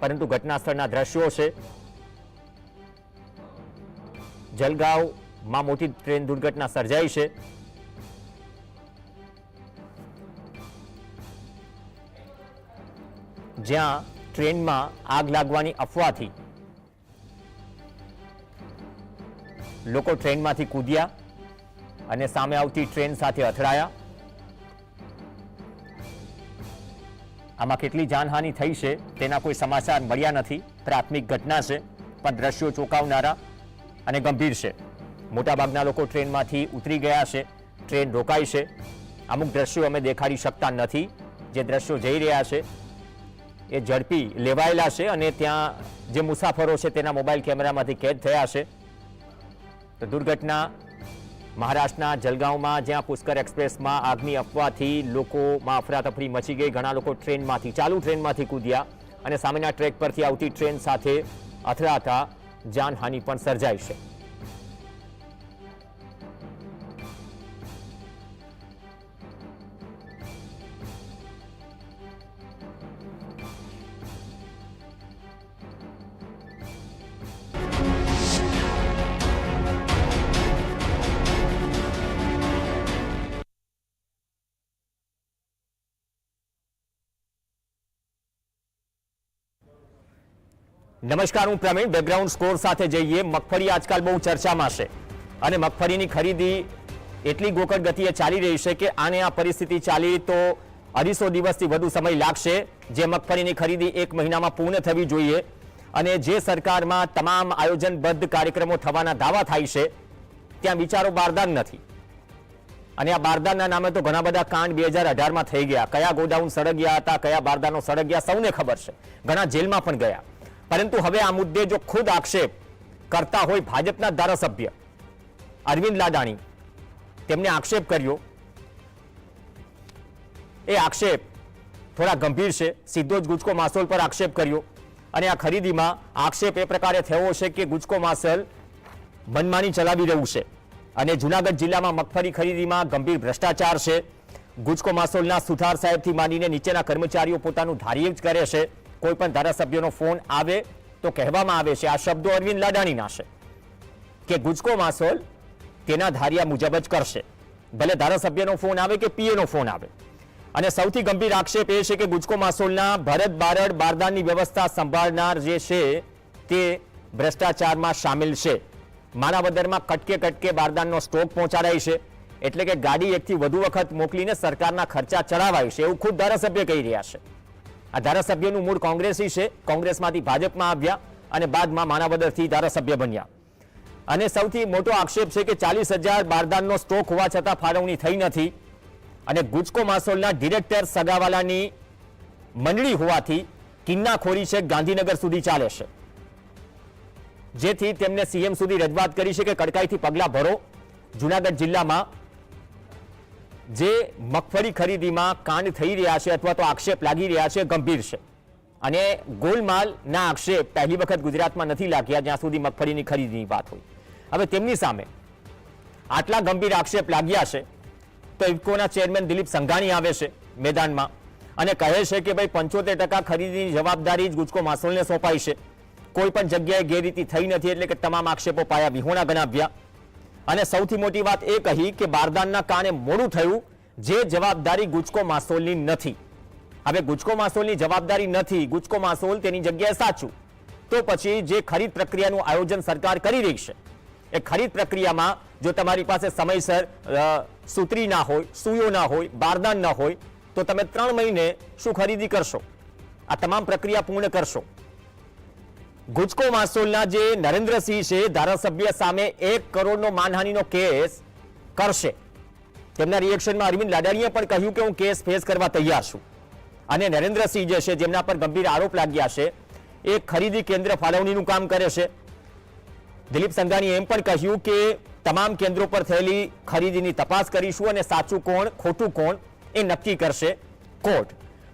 પરંતુ ઘટના સ્થળના દ્રશ્યો છે. જલગાંવમાં મોટી ટ્રેન દુર્ઘટના સર્જાઈ છે. જ્યાં ટ્રેનમાં આગ લાગવાની અફવાથી લોકો ટ્રેનમાંથી કૂદ્યા અને સામે આવતી ટ્રેન સાથે અથડાયા. આમાં કેટલી જાનહાનિ થઈ છે તેના કોઈ સમાચાર મળ્યા નથી. પ્રાથમિક ઘટના છે, પણ દ્રશ્યો ચોંકાવનારા અને ગંભીર છે. મોટાભાગના લોકો ટ્રેનમાંથી ઉતરી ગયા છે, ટ્રેન રોકાઈ છે. અમુક દ્રશ્યો અમે દેખાડી શકતા નથી. જે દ્રશ્યો જઈ રહ્યા છે, એ ઝડપી લેવાયેલા છે અને ત્યાં જે મુસાફરો છે તેના મોબાઈલ કેમેરામાંથી કેદ થયા છે. તો દુર્ઘટના મહારાષ્ટ્રના જલગાંવમાં જ્યાં પુષ્કર એક્સપ્રેસમાં આગની અફવાથી લોકોમાં અફરાતફરી મચી ગઈ. ઘણા લોકો ટ્રેનમાંથી, ચાલુ ટ્રેનમાંથી કૂદ્યા અને સામેના ટ્રેક પરથી આવતી ટ્રેન સાથે અથડાતા જાનહાનિ પણ સર્જાઈ છે. નમસ્કાર, હું પ્રવીણ. બેકગ્રાઉન્ડ સ્કોર સાથે જઈએ. મગફળી આજકાલ બહુ ચર્ચામાં છે અને મગફળીની ખરીદી એટલી ગોકળ ગતિએ ચાલી રહી છે કે આને આ પરિસ્થિતિ ચાલી તો અઢીસો દિવસથી વધુ સમય લાગશે. જે મગફળીની ખરીદી એક મહિનામાં પૂર્ણ થવી જોઈએ અને જે સરકારમાં તમામ આયોજનબદ્ધ કાર્યક્રમો થવાના દાવા થાય છે, ત્યાં વિચારો બારદાન નથી. અને આ બારદાનના નામે તો ઘણા બધા કાંડ બે હજાર અઢારમાં થઈ ગયા. કયા ગોડાઉન સળગ્યા હતા, કયા બારદાનો સળગ્યા, સૌને ખબર છે. ઘણા જેલમાં પણ ગયા. પરંતુ હવે આ મુદ્દે જો ખુદ આક્ષેપ કરતા હોય ભાજપના ધારાસભ્ય અરવિંદ લાડાણી તેમને આક્ષેપ કર્યો. એ આક્ષેપ થોડા ગંભીર છે. સીધો જ ગુજકો માસોલ પર આક્ષેપ કર્યો અને આ ખરીદીમાં આક્ષેપ એ પ્રકારે થયો છે કે ગુજકો માસલ મનમાની ચલાવી રહ્યું છે. અને જુનાગઢ જિલ્લામાં મગફળી ખરીદીમાં ગંભીર ભ્રષ્ટાચાર છે. ગુજકો માસોલના સુથાર સાહેબથી માંડીને નીચેના કર્મચારીઓ પોતાનું ધાર્ય જ કરે છે. કોઈ પણ ધારાસભ્યનો ફોન આવે તો કહેવામાં આવે છે, આ શબ્દો અરવિંદ લાડાણીના છે, કે ગુજકો માસોલ તેના ધાર્યા મુજબ જ કરશે. ભલે ધારાસભ્યનો ફોન આવે કે પીએનો ફોન આવે. અને સૌથી ગંભીર આક્ષેપ એ છે કે ગુજકો માસોલના ભરત બારડ બારદાનની વ્યવસ્થા સંભાળનાર જે છે, તે ભ્રષ્ટાચારમાં સામેલ છે. માણાવદરમાં કટકે કટકે બારદાનનો સ્ટોક પહોંચાડાય છે. એટલે કે ગાડી એકથી વધુ વખત મોકલીને સરકારના ખર્ચા ચડાવાય છે, એવું ખુદ ધારાસભ્ય કહી રહ્યા છે. આ ધારાસભ્યનું મૂળ કોંગ્રેસી છે. કોંગ્રેસમાંથી ભાજપમાં આવ્યા અને બાદમાં માણાવદરથી ધારાસભ્ય બન્યા. અને સૌથી મોટો આક્ષેપ છે કે ચાલીસ હજાર બારદાનનો સ્ટોક હોવા છતાં ફાળવણી થઈ નથી. અને ગુજકો માસોલના ડિરેક્ટર સગાવાલાની મંડળી હોવાથી કિન્નાખોરી છે ગાંધીનગર સુધી ચાલે છે. જેથી તેમને સીએમ સુધી રજૂઆત કરી છે કે કડકાઈથી પગલાં ભરો. જૂનાગઢ જિલ્લામાં જે મગફળી ખરીદીમાં કાંડ થઈ રહ્યા છે અથવા તો આક્ષેપ લાગી રહ્યા છે, ગંભીર છે. અને ગોલમાલના આક્ષેપ પહેલી વખત ગુજરાતમાં નથી લાગ્યા જ્યાં સુધી મગફળીની ખરીદીની વાત હોય. હવે તેમની સામે આટલા ગંભીર આક્ષેપ લાગ્યા છે તો ઇફકોના ચેરમેન દિલીપ સંઘાણી આવે છે મેદાનમાં અને કહે છે કે ભાઈ પંચોતેર ટકા ખરીદીની જવાબદારી જ ગુજકો માસોલને સોંપાઈ છે. કોઈ પણ જગ્યાએ ગેરરીતિ થઈ નથી એટલે કે તમામ આક્ષેપો પાયા વિહોણા ગણાવ્યા. અને સૌથી મોટી વાત એ કહી કે બારદાનના કારણે મોડું થયું, જે જવાબદારી ગુજકો માસોલની નથી. હવે ગુજકો માસોલની જવાબદારી નથી, ગુજકો માસોલ તેની જગ્યાએ સાચું. તો પછી જે ખરીદ પ્રક્રિયાનું આયોજન સરકાર કરી રહી છે, એ ખરીદ પ્રક્રિયામાં જો તમારી પાસે સમયસર સૂતરી ના હોય, સુયો ના હોય, બારદાન ના હોય, તો તમે ત્રણ મહિને શું ખરીદી કરશો? આ તમામ પ્રક્રિયા પૂર્ણ કરશો. ગુજકો માસોલના જે નરેન્દ્રસિંહ છે, ધારાસભ્ય સામે એક કરોડનો માનહાનિનો કેસ કરશે. તેમના રિએક્શનમાં અરવિંદ લાડાણીએ પણ કહ્યું કે હું કેસ ફેસ કરવા તૈયાર છું. અને નરેન્દ્રસિંહ જે છે, જેમના પર ગંભીર આરોપ લાગ્યા છે, એ ખરીદી કેન્દ્ર ફાળવણીનું કામ કરે છે. દિલીપ સંઘાણીએ એમ પણ કહ્યું કે તમામ કેન્દ્રો પર થયેલી ખરીદીની તપાસ કરીશું અને સાચું કોણ, ખોટું કોણ એ નક્કી કરશે કોર્ટ.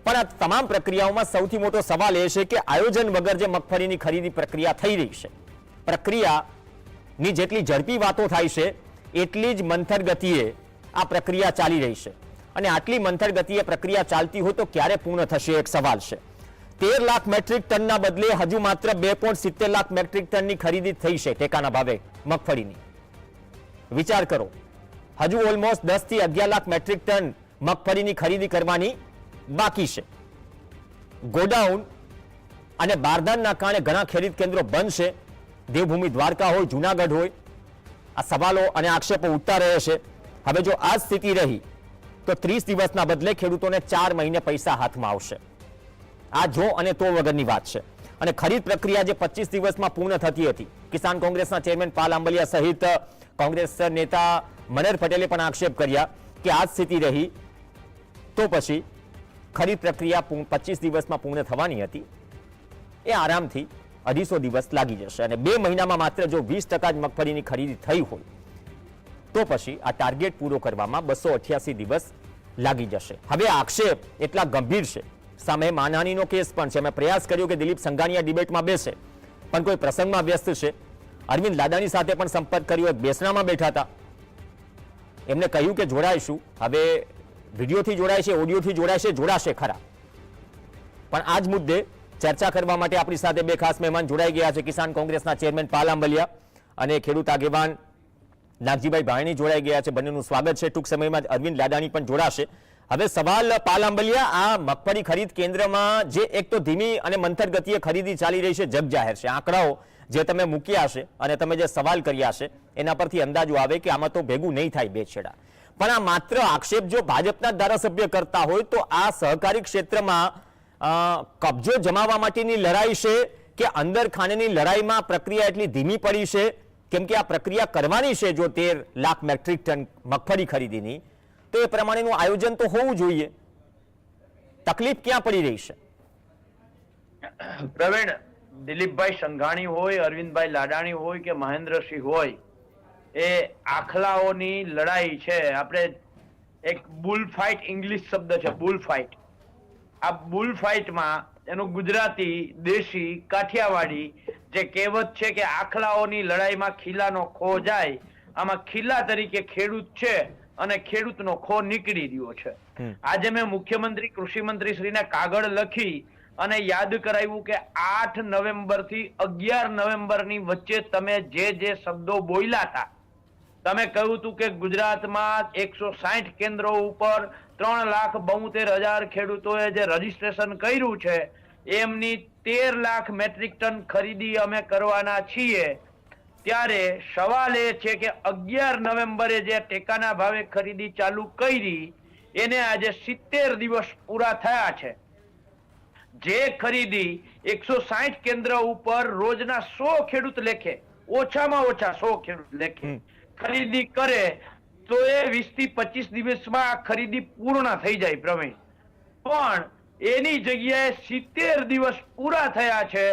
પણ આ તમામ પ્રક્રિયાઓમાં સૌથી મોટો સવાલ એ છે કે આયોજન વગર જે મગફળીની ખરીદી પ્રક્રિયા થઈ રહી છે, પ્રક્રિયાની જેટલી ઝડપી વાતો થાય છે, એટલી જ મંથર ગતિએ આ પ્રક્રિયા ચાલી રહી છે. અને આટલી મંથર ગતિએ પ્રક્રિયા ચાલતી હોય તો ક્યારે પૂર્ણ થશે એક સવાલ છે. તેર લાખ મેટ્રિક ટનના બદલે હજુ માત્ર બે પોઈન્ટ સિત્તેર લાખ મેટ્રિક ટનની ખરીદી થઈ છે ટેકાના ભાવે મગફળીની. વિચાર કરો, હજુ ઓલમોસ્ટ દસથી અગિયાર લાખ મેટ્રિક ટન મગફળીની ખરીદી કરવાની બાકી છે. ગોડાઉન અને બારદાનના કારણે ઘણા ખરીદ કેન્દ્રો છે. દેવભૂમિ દ્વારકા હોય, જુનાગઢ હોય, આ સવાલો અને આક્ષેપો ઉઠતા રહે છે. હવે જો આ સ્થિતિ રહી, તો ત્રીસ દિવસના બદલે ખેડૂતોને ચાર મહિને પૈસા હાથમાં આવશે. આ જો અને તો વગરની વાત છે. અને ખરીદ પ્રક્રિયા જે પચીસ દિવસમાં પૂર્ણ થતી હતી, કિસાન કોંગ્રેસના ચેરમેન પાલ આંબલિયા સહિત કોંગ્રેસ નેતા મનર પટેલે પણ આક્ષેપ કર્યા કે આ સ્થિતિ રહી, તો પછી ખરીદ પ્રક્રિયા પચીસ દિવસમાં પૂર્ણ થવાની હતી. એ આરામથી અઢીસો દિવસ લાગી જશે અને બે મહિનામાં માત્ર જો વીસ ટકા જ મગફળીની ખરીદી થઈ હોય, તો પછી આ ટાર્ગેટ પૂરો કરવામાં બસો અઠ્યાસી દિવસ લાગી જશે. હવે આક્ષેપ એટલા ગંભીર છે. સામે માનહાનીનો કેસ પણ છે. મેં પ્રયાસ કર્યો કે દિલીપ સંઘાણીયા ડિબેટમાં બેસે, પણ કોઈ પ્રસંગમાં વ્યસ્ત છે. અરવિંદ લાદાની સાથે પણ સંપર્ક કર્યો બેસણામાં બેઠા હતા. એમને કહ્યું કે જોડાઈશું. હવે વિડીયોથી જોડાય છે, ઓડિયોથી જોડાય છે, જોડાશે ખરા. પણ આ જ મુદ્દે ચર્ચા કરવા માટે આપણી સાથે બે ખાસ મહેમાન જોડાઈ ગયા છે. કિસાન કોંગ્રેસના ચેરમેન પાલ આંબલિયા અને ખેડૂત આગેવાન નાગજીભાઈ ભાયણી જોડાઈ ગયા છે. બંનેનું સ્વાગત છે. ટૂંક સમયમાં અરવિંદ લાડાણી પણ જોડાશે. હવે સવાલ પાલ આંબલિયા આ મગફળી ખરીદ કેન્દ્રમાં જે એક તો ધીમી અને મંથર ગતિએ ખરીદી ચાલી રહી છે, જગ જાહેર છે. આંકડાઓ જે તમે મૂક્યા છે અને તમે જે સવાલ કર્યા છે, એના પરથી અંદાજો આવે કે આમાં તો ભેગું નહીં થાય બે છેડા. પણ આ માત્ર આક્ષેપ જો ભાજપના ધારાસભ્ય કરતા હોય તો આ સહકારી ક્ષેત્રમાં કબજો જમાવવા માટેની લડાઈ છે કે અંદર ખાનેની લડાઈમાં પ્રક્રિયા એટલી ધીમી પડી છે? કેમ કે આ પ્રક્રિયા કરવાની છે જો તેર લાખ મેટ્રિક ટન મગફળી ખરીદીની. તો એ પ્રમાણેનું આયોજન તો હોવું જોઈએ. તકલીફ ક્યાં પડી રહી છે? પ્રવીણ, દિલીપભાઈ સંઘાણી હોય, અરવિંદભાઈ લાડાણી હોય કે મહેન્દ્રસિંહ હોય એ આખલાઓની લડાઈ છે. આપણે એક બુલ ફાઇટ ઇંગ્લિશ શબ્દ છે બુલ ફાઇટ આ બુલ ફાઇટમાં એનું ગુજરાતી દેશી કાઠિયાવાડી જે કહેવત છે કે આખલાઓની લડાઈમાં ખીલાનો ખો જાય આમાં ખીલા તરીકે ખેડૂત છે અને ખેડૂતનો ખો નીકળી રહ્યો છે. આજે મેં મુખ્યમંત્રી કૃષિ મંત્રી શ્રીને કાગળ લખી અને યાદ કરાવ્યું કે આઠ નવેમ્બરથી અગિયાર નવેમ્બરની વચ્ચે તમે જે જે શબ્દો બોલ્યા હતા તમે કહ્યું હતું કે ગુજરાતમાં એકસો સાઠ કેન્દ્રો ઉપર ત્રણ લાખ બોતેર હજાર ખેડૂતોએ જે રજીસ્ટ્રેશન કર્યું છે, એમની તેર લાખ મેટ્રિક ટન ખરીદી અમે કરવાના છીએ. ત્યારે સવાલ એ છે કે અગિયાર નવેમ્બરે જે ટેકાના ભાવે ખરીદી ચાલુ કરી, એને આજે સિત્તેર દિવસ પૂરા થયા છે. જે ખરીદી એકસો સાઠ કેન્દ્ર ઉપર રોજના સો ખેડૂત લેખે, ઓછામાં ઓછા સો ખેડૂત લેખે. ખરીદી કરે, તો એ વીસથી પચીસ દિવસમાં આ ખરીદી પૂર્ણ થઈ જાય પ્રવીણ. પણ એની જગ્યાએ સિત્તેર દિવસ પૂરા થયા છે.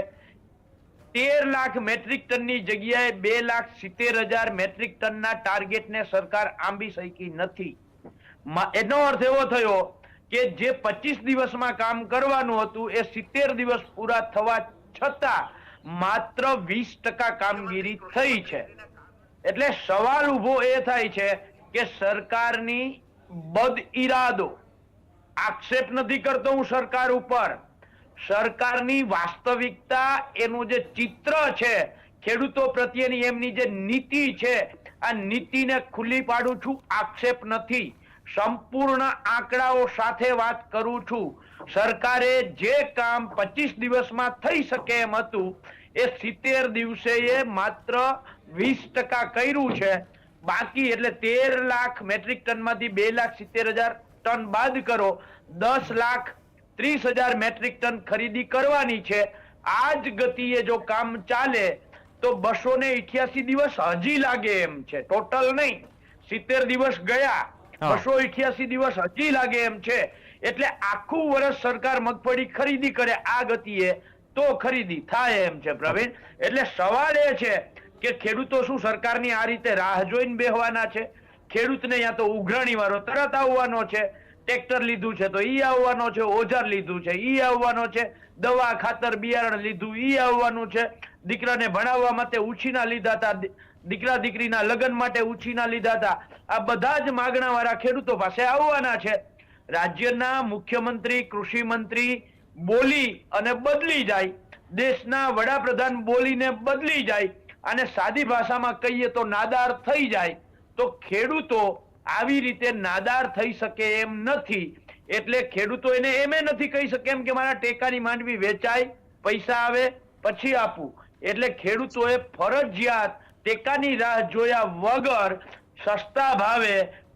તેર લાખ મેટ્રિક ટનની જગ્યાએ બે લાખ સિત્તેર હજાર મેટ્રિક ટનના ટાર્ગેટને સરકાર આંબી શકી નથી. એનો અર્થ એવો થયો કે જે પચીસ દિવસમાં કામ કરવાનું હતું, એ સિત્તેર દિવસ પૂરા થવા છતાં માત્ર વીસ ટકા કામગીરી થઈ છે. એટલે સવાલ ઊભો એ થાય છે કે સરકારની બદ ઇરાદો આક્ષેપ નથી કરતો હું સરકાર ઉપર. સરકારની વાસ્તવિકતા એનું જે ચિત્ર છે, ખેડૂતો પ્રત્યેની એમની જે નીતિ છે, આ નીતિને ખુલ્લી પાડું છું, આક્ષેપ નથી. સંપૂર્ણ આંકડાઓ સાથે વાત કરું છું. સરકારે જે કામ પચીસ દિવસમાં થઈ શકે એમ હતું એ સિત્તેર દિવસે એ માત્ર વીસ ટકા કર્યું છે. બાકી એટલે તેર લાખ મેટ્રિક ટનમાંથી બે લાખ સિત્તેર હજાર ટન બાદ કરો. દસ લાખ ત્રીસ હજાર મેટ્રિક ટન ખરીદી કરવાની છે. આ જ ગતિએ જો કામ ચાલે તો બસો ને ઇઠ્યાસી દિવસ હજી લાગે એમ છે. ટોટલ નહીં. સિત્તેર દિવસ ગયા બસો ઇઠ્યાસી દિવસ હજી લાગે એમ છે. એટલે આખું વર્ષ સરકાર મગફળી ખરીદી કરે આ ગતિએ. તો ખરીદી થાય એમ છે પ્રવીણ. એટલે સવાલ એ છે કે ખેડૂતો શું સરકારની આ રીતે રાહ જોઈને બેહવાના છે? ખેડૂતને યા તો ઉઘરાણી વાળો તરત આવવાનો છે, ટ્રેક્ટર લીધું છે તો ઈ આવવાનો છે, ઓજાર લીધું છે ઈ આવવાનો છે, દવા, ખાતર, બિયારણ લીધું ઈ આવવાનું છે. દીકરાને ભણાવવા માટે ઉછીના લીધા હતા દીકરા દીકરીના લગ્ન માટે ઉછીના લીધા હતા. આ બધા જ માગણા વાળા ખેડૂતો પાસે આવવાના છે. રાજ્યના મુખ્યમંત્રી કૃષિ મંત્રી બોલી અને બદલી જાય. દેશના વડાપ્રધાન બોલીને બદલી જાય અને સાદી ભાષામાં કહીએ તો નાદાર થઈ જાય. તો ખેડૂતો આવી રીતે નાદાર થઈ શકે એમ નથી. એટલે ખેડૂતો એને એમે નથી કહી શકે એમ કે મારા ટેકાની માંડવી વેચાય, પૈસા આવે, પછી આપું. એટલે ખેડૂતોએ ફરજિયાત ટેકાની રાહ જોયા વગર સસ્તા ભાવે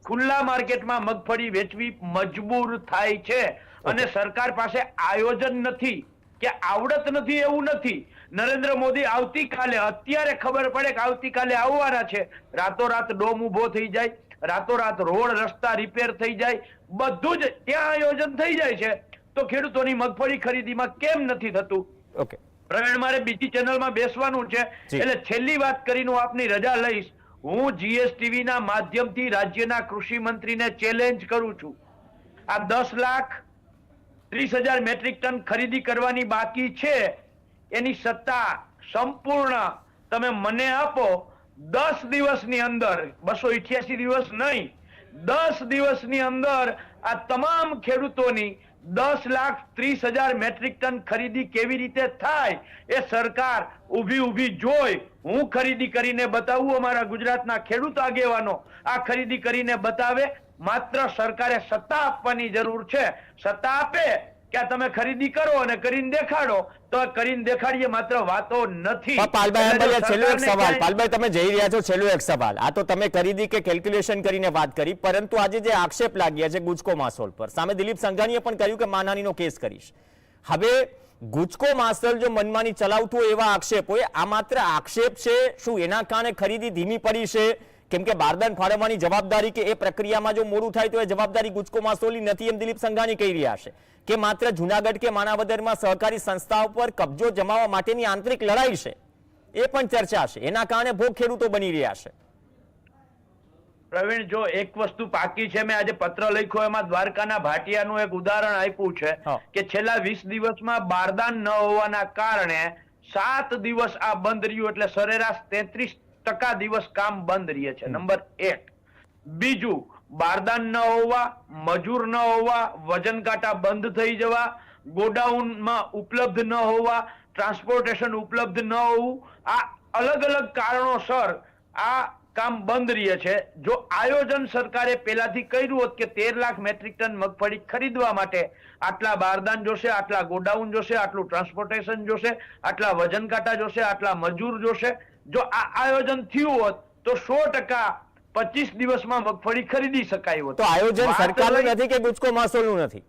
ખુલ્લા માર્કેટમાં મગફળી વેચવી મજબૂર થાય છે. અને સરકાર પાસે આયોજન નથી કે આવડત નથી એવું નથી. નરેન્દ્ર મોદી આવતીકાલે અત્યારે ખબર પડે કે આવતીકાલે આવવાના છે. રાતોરાત ડોમ ઊભો થઈ જાય રાતોરાત રોડ રસ્તા રિપેર થઈ જાય બધું જ ત્યાં આયોજન થઈ જાય છે. તો ખેડૂતોની મગફળી ખરીદીમાં કેમ નથી થતું? ઓકે પ્રવીણ મારે બીજી ચેનલમાં બેસવાનું છે. એટલે છેલ્લી વાત કરીને હું આપની રજા લઈશ. હું જીએસટીવી ના માધ્યમથી રાજ્યના કૃષિ મંત્રીને ચેલેન્જ કરું છું. આ દસ લાખ ત્રીસ હજાર મેટ્રિક ટન ખરીદી કરવાની બાકી છે. એની સત્તા સંપૂર્ણ તમે મને આપો, દસ દિવસની અંદર, બસો ઇઠ્યાસી દિવસ નહીં, દસ દિવસની અંદર આ તમામ ખેડૂતોની દસ લાખ ત્રીસ હજાર મેટ્રિક ટન ખરીદી કેવી રીતે થાય એ સરકાર ઊભી ઊભી જોઈ. હું ખરીદી કરીને બતાવું અમારા ગુજરાતના ખેડૂત આગેવાનો. આ ખરીદી કરીને બતાવે માત્ર સરકારે સત્તા આપવાની જરૂર છે. સત્તા આપે કે તમે ખરીદી કરો અને કરીને દેખાડો તો કરીને દેખાડીએ માત્ર વાતો નથી. પાલભાઈ છેલ્લો એક સવાલ. પાલભાઈ તમે જઈ રહ્યા છો છેલ્લો એક સવાલ. આ તો તમે ખરીદી કે કેલ્ક્યુલેશન કરીને વાત કરી પરંતુ આજે જે આક્ષેપ લાગ્યા છે ગુજકો માસોલ પર સામે દિલીપ સંઘાણીએ પણ કહ્યું કે માનહાનીનો કેસ કરીશ. હવે ગુજકો માસલ જો મનમાની ચલાવતું હોય એવા આક્ષેપ હોય આ માત્ર આક્ષેપ છે શું એના કારણે ખરીદી ધીમી પડી છે? કેમ કે બારદાન ફાળવવાની જવાબદારી કે એ પ્રક્રિયામાં જો મોડું થાય તો એ જવાબદારી ગુજકો માસોલી નથી એમ દિલીપ સંઘાણી કહી રહ્યા છે. કે માત્ર જુનાગઢ કે માણાવદરમાં સહકારી સંસ્થાઓ પર કબજો જમાવવા માટેની આંતરિક લડાઈ છે એ પણ ચર્ચા છે. એના કારણે ભોગ ખેડૂતો બની રહ્યા છે. પ્રવીણ જો એક વસ્તુ પાકી છે મેં આજે પત્ર લખ્યો એમાં દ્વારકાના ભાટિયાનું એક ઉદાહરણ આપ્યું છે કે છેલ્લા વીસ દિવસમાં બારદાન ન હોવાના કારણે સાત દિવસ આ બંધ રહ્યું એટલે સરેરાશ તેત્રીસ ટકા દિવસ કામ બંધ રહે છે. નંબર એક બીજું બારદાન ન હોવા મજૂર ન હોવા વજન કાંટા બંધ થઈ જવા ગોડાઉનમાં ઉપલબ્ધ ન હોવા ટ્રાન્સપોર્ટેશન ઉપલબ્ધ ન હોવું આ અલગ અલગ કારણોસર આ કામ બંધ રહે છે. જો આયોજન સરકારે પહેલાથી કર્યું હોત કે તેર લાખ મેટ્રિક ટન મગફળી ખરીદવા માટે આટલા બારદાન જોશે આટલા ગોડાઉન જોશે આટલું ટ્રાન્સપોર્ટેશન જોશે આટલા વજન કાંટા જોશે આટલા મજૂર જોશે જો આ આયોજન થયું હોત તો સો ટકા પચીસ દિવસમાં મગફળી ખરીદી શકાય હોત. તો આયોજન સરકારનું નથી કે ગુજકો માસોલનું નથી?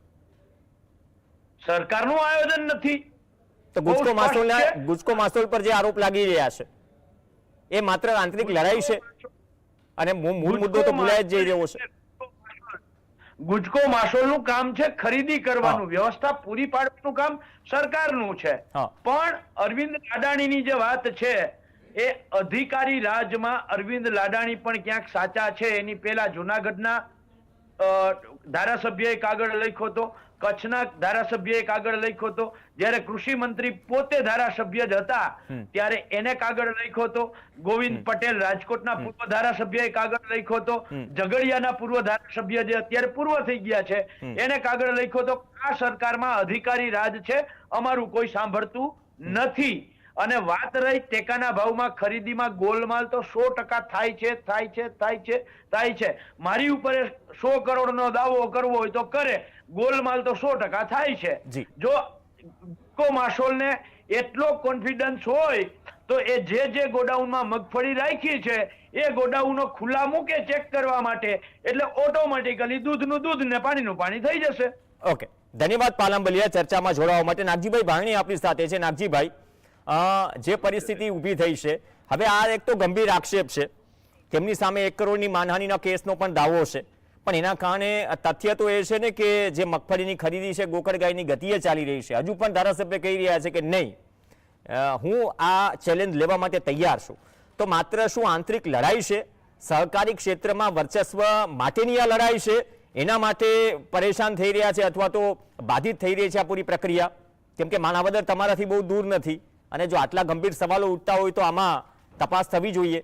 સરકારનું આયોજન નથી. તો ગુજકો માસોલ ગુજકો માસોલ પર જે આરોપ લાગી રહ્યા છે એ માત્ર આંતરિક લડાઈ છે? અને મૂળ મુદ્દો તો ભૂલાય જ જઈ રહ્યો છે. ગુજકો માસોલનું કામ છે ખરીદી કરવાનું. વ્યવસ્થા પૂરી પાડવાનું કામ સરકારનું છે. પણ અરવિંદ લાડાણીની જે વાત છે એ અધિકારી રાજમાં અરવિંદ લાડાણી પણ ક્યાંક સાચા છે એની પહેલા જુનાગઢના ધારાસભ્યએ કાગળ લખ્યો હતો કચ્છના ધારાસભ્યએ કાગળ લખ્યો હતો. જ્યારે કૃષિ મંત્રી પોતે ધારાસભ્ય જ હતા ત્યારે એને કાગળ લખ્યો હતો. ગોવિંદ પટેલ રાજકોટના પૂર્વ ધારાસભ્યએ કાગળ લખ્યો હતો. ઝઘડિયાના પૂર્વ ધારાસભ્ય જે અત્યારે પૂર્વ થઈ ગયા છે એને કાગળ લખ્યો તો આ સરકારમાં અધિકારી રાજ છે અમારું કોઈ સાંભળતું નથી. અને વાત રહી ટેકાના ભાવમાં ખરીદીમાં ગોલમાલ તો સો ટકા થાય છે થાય છે થાય છે થાય છે. મારી ઉપર સો કરોડનો દાવો કરવો હોય તો કરે. ગોલમાલ તો સો ટકા થાય છે. જી. માસોલને એટલો કોન્ફિડન્સ હોય તો એ જે જે ગોડાઉનમાં મગફળી રાખી છે એ ગોડાઉનો ખુલ્લા મૂકે ચેક કરવા માટે. એટલે ઓટોમેટિકલી દૂધનું દૂધ ને પાણીનું પાણી થઈ જશે. ઓકે ધન્યવાદ પાલંબલિયા ચર્ચામાં જોડાવા માટે. નાગજીભાઈ ભાણી આપણી સાથે છે. નાગજીભાઈ જે પરિસ્થિતિ ઊભી થઈ છે. હવે આ એક તો ગંભીર આક્ષેપ છે તેમની સામે એક કરોડની માનહાનિના કેસનો પણ દાવો છે. પણ એના કારણે તથ્ય તો એ છે ને કે જે મગફળીની ખરીદી છે ગોકળગાયની ગતિએ ચાલી રહી છે. હજુ પણ ધારાસભ્ય કહી રહ્યા છે કે નહીં. હું આ ચેલેન્જ લેવા માટે તૈયાર છું. તો માત્ર શું આંતરિક લડાઈ છે? સહકારી ક્ષેત્રમાં વર્ચસ્વ માટેની આ લડાઈ છે? એના માટે પરેશાન થઈ રહ્યા છે અથવા તો બાધિત થઈ રહી છે આ પૂરી પ્રક્રિયા? કેમ કે માણાવદર તમારાથી બહુ દૂર નથી. અને જો આટલા ગંભીર સવાલો ઉઠતા હોય તો આમાં તપાસ થવી જોઈએ.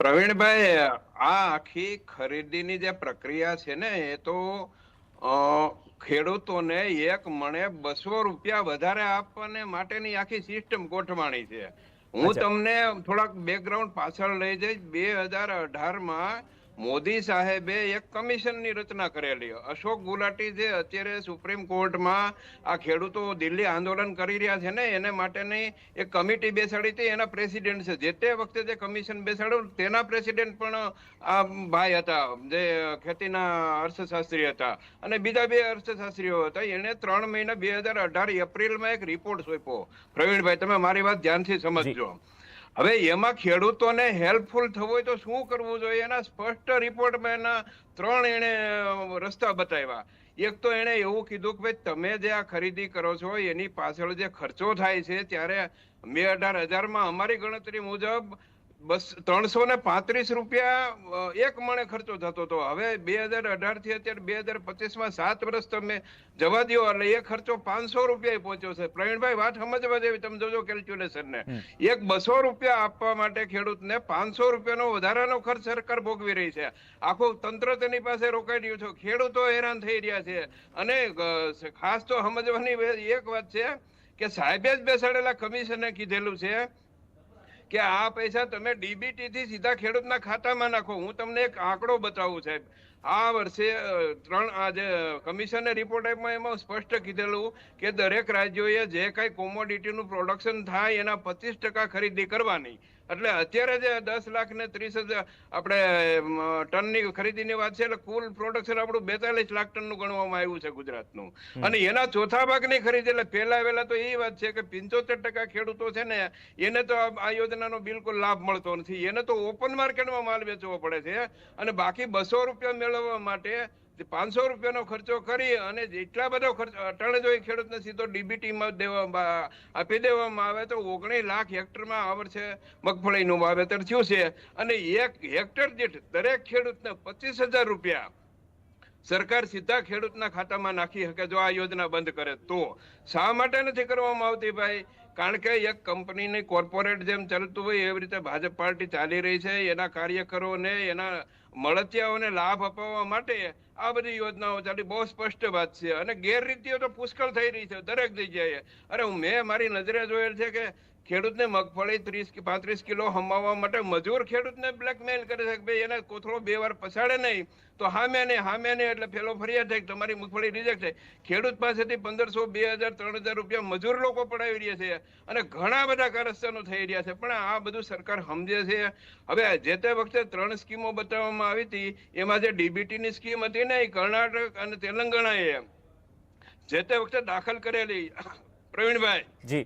પ્રવીણભાઈ આ આખી ખરીદીની જે પ્રક્રિયા છે ને એ તો ખેડૂતોને એક મણે બસો રૂપિયા વધારે આપવાને માટેની આખી સિસ્ટમ ગોઠવાણી છે. હું તમને થોડાક બેકગ્રાઉન્ડ પાછળ લઈ જઈશ. બે હજાર અઢારમાં મોદી સાહેબે એક કમિશનની રચના કરેલી. અશોક ગુલાટી જે અત્યારે સુપ્રીમ કોર્ટમાં આ ખેડૂતો દિલ્હી આંદોલન કરી રહ્યા છે ને, એને માટેની એક કમિટી બેસાડી હતી, એના પ્રેસિડેન્ટ છે. જે તે વખતે જે કમિશન બેસાડ્યું, તેના પ્રેસિડેન્ટ પણ આ ભાઈ હતા, જે ખેતીના અર્થશાસ્ત્રી હતા. અને બીજા બે અર્થશાસ્ત્રીઓ હતા. એને ત્રણ મહિના બે હજાર અઢાર એપ્રિલમાં એક રિપોર્ટ સોંપ્યો. પ્રવીણભાઈ, તમે મારી વાત ધ્યાનથી સમજજો. હવે એમાં ખેડૂતોને હેલ્પફુલ થવું હોય તો શું કરવું જોઈએ? એના સ્પષ્ટ રિપોર્ટમાં એના ત્રણ એણે રસ્તા બતાવ્યા. એક તો એણે એવું કીધું કે ભાઈ, તમે જે આ ખરીદી કરો છો, એની પાછળ જે ખર્ચો થાય છે, ત્યારે બે અઢાર હજારમાં અમારી ગણતરી મુજબ બસ ત્રણસો ને પાંત્રીસ રૂપિયા એક મણે ખર્ચો થતો હતો. હવે બે હજાર અઢારથી અત્યારે બે હજાર પચીસમાં સાત વર્ષ તમે જવા દો એટલે એ ખર્ચો પાંચસો રૂપિયા પહોંચ્યો છે. પ્રવીણભાઈ વાત સમજવા જેવી તમે જોજો કેલ્ક્યુલેશન ને એક બસો રૂપિયા આપવા માટે ખેડૂતને પાંચસો રૂપિયાનો વધારાનો ખર્ચ સરકાર ભોગવી રહી છે. આખું તંત્ર તેની પાસે રોકાઈ રહ્યું છે. ખેડૂતો હેરાન થઈ રહ્યા છે. અને ખાસ તો સમજવાની એક વાત છે કે સાહેબે જ બેસાડેલા કમિશને કીધેલું છે કે આ પૈસા તમે ડીબીટી થી સીધા ખેડૂતના ખાતામાં નાખો. હું તમને એક આંકડો બતાવું, સાહેબ. આ વર્ષે ત્રણ આજે કમિશને રિપોર્ટ આપ્યો, એમાં સ્પષ્ટ કીધેલું કે દરેક રાજ્યોએ જે કાંઈ કોમોડિટીનું પ્રોડક્શન થાય, એના પચીસ ટકા ખરીદી કરવાની. એટલે અત્યારે જે દસ લાખ ને ત્રીસ હજાર આપણે ટનની ખરીદીની વાત છે એટલે કુલ પ્રોડક્શન આપણું બેતાલીસ લાખ ટનનું ગણવામાં આવ્યું છે ગુજરાતનું. અને એના ચોથા ભાગની ખરીદી એટલે પહેલા વહેલા તો એ વાત છે કે પંચોતેર ટકા ખેડૂતો છે ને એને તો આ યોજનાનો બિલકુલ લાભ મળતો નથી. એને તો ઓપન માર્કેટમાં માલ વેચવો પડે છે. અને બાકી બસો રૂપિયા મેળવવા માટે પાંચસો રૂપિયાનો ખર્ચો કરી અને જેટલા બધો ખર્ચો અટાણે જો એ ખેડૂતને સીધો ડીબીટીમાં દેવામાં આપી દેવામાં આવે તો ઓગણીસ લાખ હેક્ટરમાં આ વર્ષે મગફળીનું વાવેતર થયું છે. અને એક હેક્ટર દીઠ દરેક ખેડૂતને પચીસ હજાર રૂપિયા સરકાર સીધા ખેડૂતના ખાતામાં નાખી શકે જો આ યોજના બંધ કરે તો. શા માટે નથી કરવામાં આવતી ભાઈ? કારણ કે એક કંપનીની કોર્પોરેટ જેમ ચાલતું હોય એવી રીતે ભાજપ પાર્ટી ચાલી રહી છે, એના કાર્યકરોને, એના મળતિયાઓને લાભ અપાવવા માટે આ બધી યોજનાઓ ચાલી. બહુ સ્પષ્ટ વાત છે. અને ગેરરીતિઓ તો પુષ્કળ થઈ રહી છે દરેક જગ્યાએ. અરે મેં મારી નજરે જોયેલ છે કે ખેડૂતને મગફળી ત્રીસ કે પાંત્રીસ કિલો હમાવવા માટે મજૂર ખેડૂતને બ્લેકમેલ કરે છે કે ભાઈ એને કોથળો બે વાર પછાડે નહીં, તો હામે ને હામે નહીં એટલે પેલો ફરિયાદ થાય તમારી મગફળી રિજેક્ટ થાય. ખેડૂત પાસેથી પંદરસો, બે હજાર, ત્રણ હજાર રૂપિયા મજૂર લોકો પડાવી રહ્યા છે અને ઘણા બધા કારસ્તાનો થઈ રહ્યા છે. પણ આ બધું સરકાર સમજે છે. હવે જે તે વખતે ત્રણ સ્કીમો બતાવવામાં આવી હતી, એમાં જે ડીબીટીની સ્કીમ હતી ને, એ કર્ણાટક અને તેલંગાણાએ જે તે વખતે દાખલ કરેલી. પ્રવીણભાઈ. જી.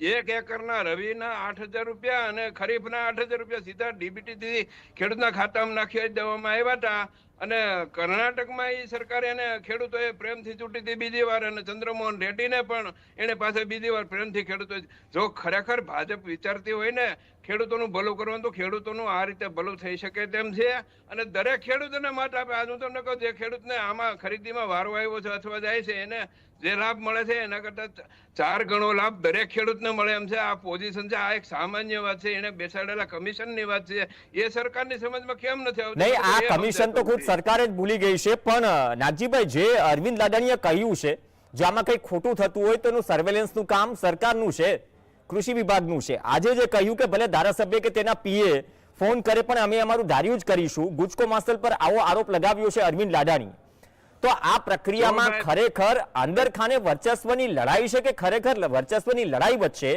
એક એકરના રવિના આઠ હજાર રૂપિયા અને ખરીફના આઠ હજાર રૂપિયા સીધા ડીબીટી થી ખેડૂતના ખાતામાં નાખી દેવામાં આવ્યા હતા. અને કર્ણાટકમાં એ સરકારે એને ખેડૂતોએ પ્રેમથી ચૂંટી હતી બીજી વાર અને ચંદ્રમોહન રેડ્ડીને પણ એને પાસે બીજી વાર પ્રેમથી ખેડૂતો જો ખરેખર ભાજપ વિચારતી હોય ને, ખેડૂતોનું ભલું કરવાનું તો ખેડૂતોનું આ રીતે ભલું થઈ શકે તેમ છે. અને દરેક ખેડૂતોને મત આપે. આજ હું તમને કહું જે ખેડૂતને આમાં ખરીદીમાં વારો આવ્યો છે અથવા જાય છે એને જે લાભ મળે છે એના કરતા ચાર ગણો લાભ દરેક ખેડૂતને મળે એમ છે. આ પોઝિશન છે આ એક સામાન્ય વાત છે એને બેસાડેલા કમિશનની વાત છે. એ સરકારની સમજમાં કેમ નથી આવતી? નહીં આ કમિશન તો ખુદ સરકાર જ ભૂલી ગઈ છે પણ નાગજીભાઈ જે અરવિંદ લાડાણીએ કહ્યું છે જો આમાં કંઈ ખોટું થતું હોય તો એનું સર્વેલન્સનું કામ સરકારનું છે કૃષિ વિભાગનું છે. આજે જે કહ્યું કે ભલે ધારાસભ્ય કે તેના પીએ ફોન કરે પણ અમે અમારું ધાર્યું જ કરીશું. ગુજકો માસલ પર આવો આરોપ લગાવ્યો છે અરવિંદ લાડાણી. તો આ પ્રક્રિયામાં ખરેખર અંદર ખાને વર્ચસ્વની લડાઈ છે કે ખરેખર વર્ચસ્વની લડાઈ વચ્ચે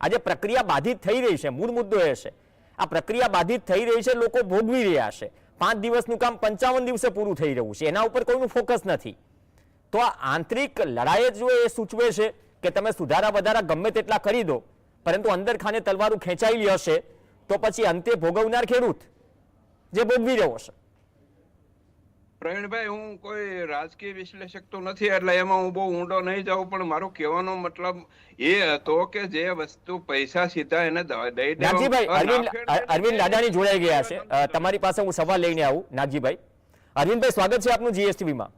આજે પ્રક્રિયા બાધિત થઈ રહી છે? મૂળ મુદ્દો એ છે. આ પ્રક્રિયા બાધિત થઈ રહી છે લોકો ભોગવી રહ્યા છે. પાંચ દિવસનું કામ પંચાવન દિવસે પૂરું થઈ રહ્યું છે. એના ઉપર કોઈનું ફોકસ નથી. તો આ આંતરિક લડાઈ જ એ સૂચવે છે કે તમે સુધારા વધારા ગમે તેટલા કરી દો પરંતુ અંદર ખાને તલવારું ખેંચાયેલી હશે તો પછી અંતે ભોગવનાર ખેડૂત જે ભોગવી રહ્યો છે પ્રવીણભાઈ હું કોઈ રાજકીય વિશ્લેષક તો નથી એટલે એમાં હું બહુ ઊંડો નહીં જાઉં પણ મારો કહેવાનો મતલબ એ હતો કે જે વસ્તુ પૈસા સીધા એને દઈ નાગજીભાઈ અરવિંદ લાડાણી જોડાઈ ગયા છે. તમારી પાસે હું સવાલ લઈને આવું. નાગજીભાઈ અરવિંદભાઈ સ્વાગત છે આપનું જીએસટીવીમાં.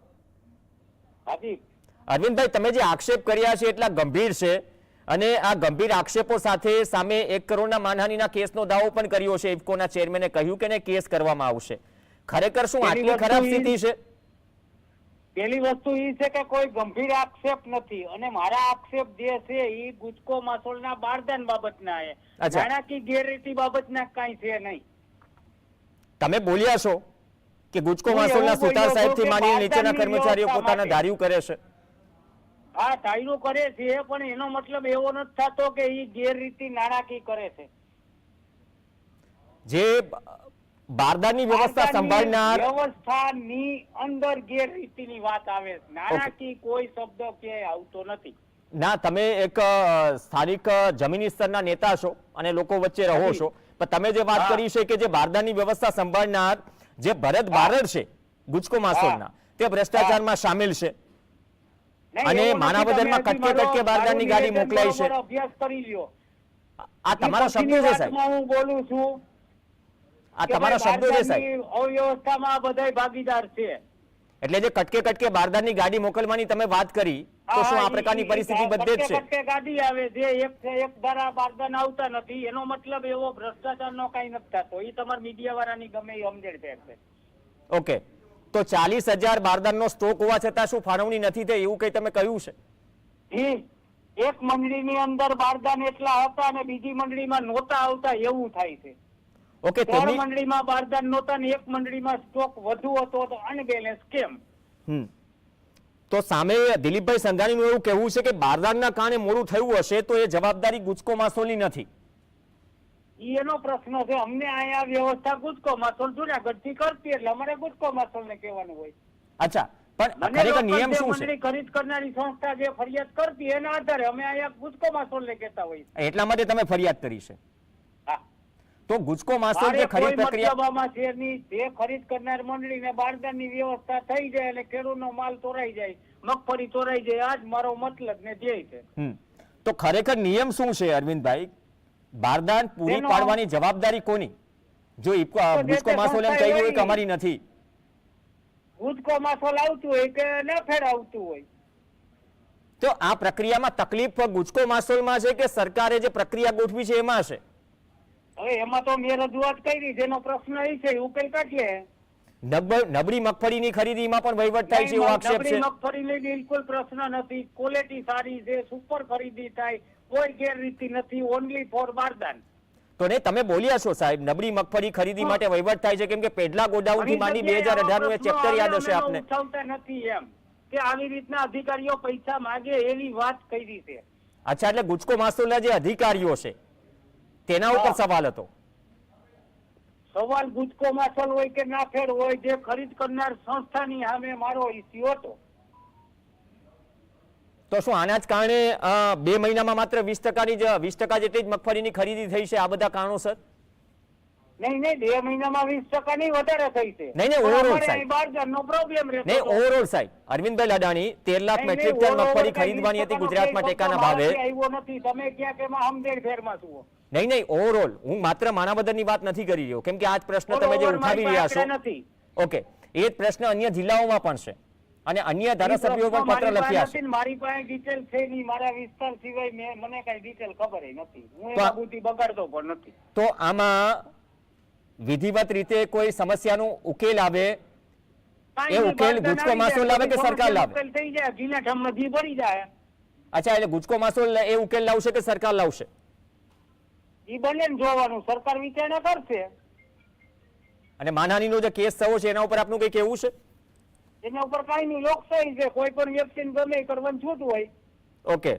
હાજી. અરવિંદભાઈ તમે જે આક્ષેપ કર્યા છે એટલા ગંભીર છે અને આ ગંભીર આક્ષેપો સાથે સામે એક કરોડના માનહાનિના કેસનો દાવો પણ કર્યો છે. ઇફકોના ચેરમેને કહ્યું કે ને કેસ કરવામાં આવશે. ખરેખર શું આટલી ખરાબ સ્થિતિ છે? પેલી વસ્તુ એ છે કે કોઈ ગંભીર આક્ષેપ નથી. અને મારા આક્ષેપ જે છે એ ગુજકો માસોલના બારદાન બાબતના અચ્છા. નાણાકીય ગેરરીતિ બાબતના કાંઈ છે નહીં. તમે બોલ્યા છો કે ગુજકો માસોલના સુતાર સાહેબથી છું નીચેના કર્મચારીઓ પોતાના ધાર્યું કરે છે. હા ધાર્યું કરે છે પણ એનો મતલબ એવો નથી થતો કે એ ગેરરીતિ નાણાકીય કરે છે. જે બારદાનની વ્યવસ્થા સંભાળનાર વ્યવસ્થાની અંદર ગેરરીતિની વાત આવે. નાણાકીય કોઈ શબ્દ કે આવતો નથી. ના તમે એક સ્થાનિક જમીની સ્તરના નેતા છો અને લોકો વચ્ચે રહો છો. પણ તમે જે વાત કરી છે કે જે બારદાનની વ્યવસ્થા સંભાળનાર જે ભરત બારડ છે ગુજકો માસોલના તે ભ્રષ્ટાચારમાં સામેલ છે. અને હજી કટકે કટકે મારો- ગાડી મોકલાઈ છે. અભ્યાસ કરી લ્યો. આ તમારા શબ્દો છે સાહેબ. હું બોલું છું આ તમારા શબ્દો છે સાહેબ? અવ્યવસ્થામાં બધા ભાગીદાર છે. એટલે જે કટકે કટકે બારદારની ગાડી મોકલવાની તમે વાત કરી તો શું આ પ્રકારની પરિસ્થિતિ બધે જ છે? કટકે ગાડી આવે જે એક એક ધારા બારદાન આવતા નથી એનો મતલબ એવો ભ્રષ્ટાચારનો કાઈ નથી થતો. એ તમાર મીડિયા વાળાની ગમે એ સમજણ છે ઓકે. તો ચાલીસ હજાર બારદાનનો સ્ટોક હોવા છતાં શું ફાળવણી નથી થઈ? એવું કઈ તમે કહ્યું છે? એક મંડળીની અંદર બારદાન એટલા હતા અને બીજી મંડળીમાં નહોતા આવતા એવું થાય છે. ઓકે તેમની મંડળીમાં બારદાન નહોતા ને એક મંડળીમાં સ્ટોક વધુ હતો તો અનબેલેન્સ કેમ? હમ. તો સામે દિલીપભાઈ સંઘાણીનું એવું કહેવું છે કે બારદાનના કારણે મોડું થયું હશે તો એ જવાબદારી ગુજકો માસોલની નથી. ઈ એનો પ્રશ્ન છે. અમને અહીંયા વ્યવસ્થા ગુજકો માસોલ જુનાગઢથી કરતી એટલે અમારે ગુજકો માસોલ ને કહેવાનું હોય. અચ્છા પણ ખરેખર નિયમ શું છે? ખરીદ કરનારી સંસ્થા જે ફરિયાદ કરતી એના આધારે અમે અહીંયા ગુજકો માસોલ ને કહેતા હોય એટલા માટે તમે ફરિયાદ કરી છે. તો ગુજકો માસ્ટર જે ખરીદ કોઈ પ્રક્રિયા મતલબ આમાં જે ખરીદ કરનાર મંડળીને બારદાનની વ્યવસ્થા થઈ જાય એટલે ખેડૂતનો માલ તોરાઈ જાય મગફળી તોરાઈ જાય આ જ મારો મતલબ ને ધ્યેય છે. તો ખરેખર નિયમ શું છે અરવિંદભાઈ? બારદાન પૂરી પાડવાની જવાબદારી કોની? જો ગુજકો માસોલ એમ કહ્યું હોય કે અમારી નથી. ગુજકો માસોલ આવતું હોય કે ન ફેર આવતું હોય? તો આ પ્રક્રિયામાં તકલીફ ગુજકો માસોલમાં છે કે સરકારે જે પ્રક્રિયા ગોઠવી છે એમાં છે? હવે એમાં તો મેં રજૂઆત કરી જેનો પ્રશ્ન એ છે ઉકેલ કાઢીએ. નબ- નબળી મગફળીની ખરીદીમાં પણ વહીવટ થાય છે એવો આક્ષેપ છે? મગફળીની બિલકુલ પ્રશ્ન નથી. ક્વોલિટી સારી છે સુપર ખરીદી થાય. કોઈ ગેરરીતિ નથી ઓનલી ફોર બારદાન તો ને તમે બોલ્યા છો સાહેબ નબળી મગફળી ખરીદી માટે વહીવટ થાય છે કેમ કે પેડલા ગોડાઉનથી માંડી બે હજાર અઢારનું એ ચેપ્ટર યાદ હશે આપને. ઉઠાવતા નથી એમ કે આવી રીતના અધિકારીઓ પૈસા માંગે એવી વાત કરી છે. અચ્છા એટલે ગુજકો માસોલના જે અધિકારીઓ છે તેના ઉપર સવાલ હતો. સવાલ ગુજકો માસલ હોય કે નાફેડ હોય જે ખરીદ કરનાર સંસ્થાની સામે મારો ઇસ્યુ હતો. તો શું આના જ કારણે બે મહિનામાં માત્ર વીસ ટકાની જ વીસ ટકા જેટલી જ મગફળીની ખરીદી થઈ છે આ બધા કારણોસર? નહીં નહીં બે મહિનામાં વીસ ટકા નહીં વધારે થઈ છે. નહીં, નહીં, પણ સાહેબ. પ્રોબ્લેમ રહેતો ને ઓવરઓલ સાહેબ. અરવિંદભાઈ લડાણી તેર લાખ મેટ્રિક ટન મગફળી ખરીદવાની હતી ગુજરાતમાં ટેકાના ભાવે. આવ્યો નથી. તમે ક્યાંક એમાં ફેરમાં નહીં નહીં ઓવરઓલ હું માત્ર માણાવદરની વાત નથી કરી રહ્યો. કેમ કે આ પ્રશ્ન તમે જે ઉઠાવી રહ્યા છો. ઓકે એ જ પ્રશ્ન અન્ય જિલ્લાઓમાં પણ છે. અને અન્ય ધારાસભ્યો પણ પત્ર લખ્યા છે. મારી પાસે ડિટેલ છે નહીં. મારા વિસ્તાર સિવાય મે મને કઈ ડિટેલ ખબર નથી. હું એ બુદ્ધિ બગાડતો પણ નથી. તો આમાં વિધિવત રીતે કોઈ સમસ્યાનો ઉકેલ આવે? એ ઉકેલ ગુજકો માસુલ લાવે કે સરકાર લાવે? થઈ જાય ઘીના ઠામમાં ઘી ભરી જાય. અચ્છા એટલે ગુજકો માસુલ એ ઉકેલ લાવશે કે સરકાર લાવશે? ઈ બને જોવાનું સરકાર વિચારણા કરશે. અને માનહાનિનો જે કેસ થયો છે એના ઉપર આપનું કઈ કેવું છે? એના ઉપર કાંઈ નહીં લોકશાહી છે કોઈ પણ વ્યક્તિને ગમે એ કરવાનું છૂટ હોય. ઓકે.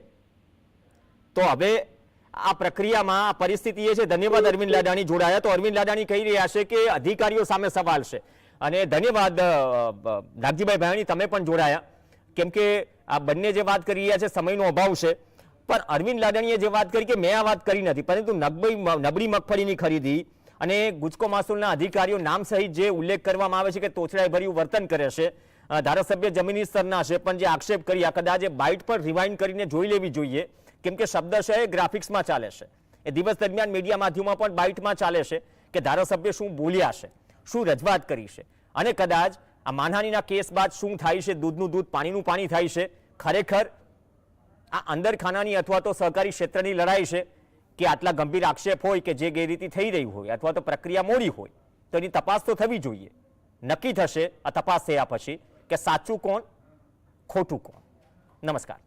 તો હવે આ પ્રક્રિયામાં આ પરિસ્થિતિ એ છે ધન્યવાદ અરવિંદ લાડાણી જોડાયા. તો અરવિંદ લાડાણી કહી રહ્યા છે કે અધિકારીઓ સામે સવાલ છે. અને ધન્યવાદ નાગજીભાઈ ભાયાણી તમે પણ જોડાયા. કેમ કે આ બંને જે વાત કરી રહ્યા છે સમયનો અભાવ છે. પણ અરવિંદ લાડણીએ જે વાત કરી કે મેં આ વાત કરી નથી, પરંતુ નબળી નબળી મગફળીની ખરીદી અને ગુજકો માસુલના અધિકારીઓ નામ સહિત જે ઉલ્લેખ કરવામાં આવે છે કે તોછડાઈ ભર્યું વર્તન કરે છે ધારાસભ્ય જમીની સ્તરના છે, પણ જે આક્ષેપ કરી આ કદાચ બાઇટ પર રિવાઇન્ડ કરીને જોઈ લેવી જોઈએ, કેમ કે શબ્દ એ ગ્રાફિક્સમાં ચાલે છે. એ દિવસ દરમિયાન મીડિયા માધ્યમમાં પણ બાઇટમાં ચાલે છે કે ધારાસભ્ય શું બોલ્યા છે, શું રજૂઆત કરી છે અને કદાચ આ માનહાનીના કેસ બાદ શું થાય છે, દૂધનું દૂધ પાણીનું પાણી થાય છે, ખરેખર આ અંદરખાનાની અથવા તો સહકારી ક્ષેત્રની લડાઈ છે કે આટલા ગંભીર આક્ષેપ હોય કે જે ગેરરીતિ થઈ રહી હોય અથવા તો પ્રક્રિયા મોડી હોય, તો એની તપાસ તો થવી જોઈએ. નક્કી થશે, આ તપાસ થયા પછી, કે સાચું કોણ, ખોટું કોણ. નમસ્કાર.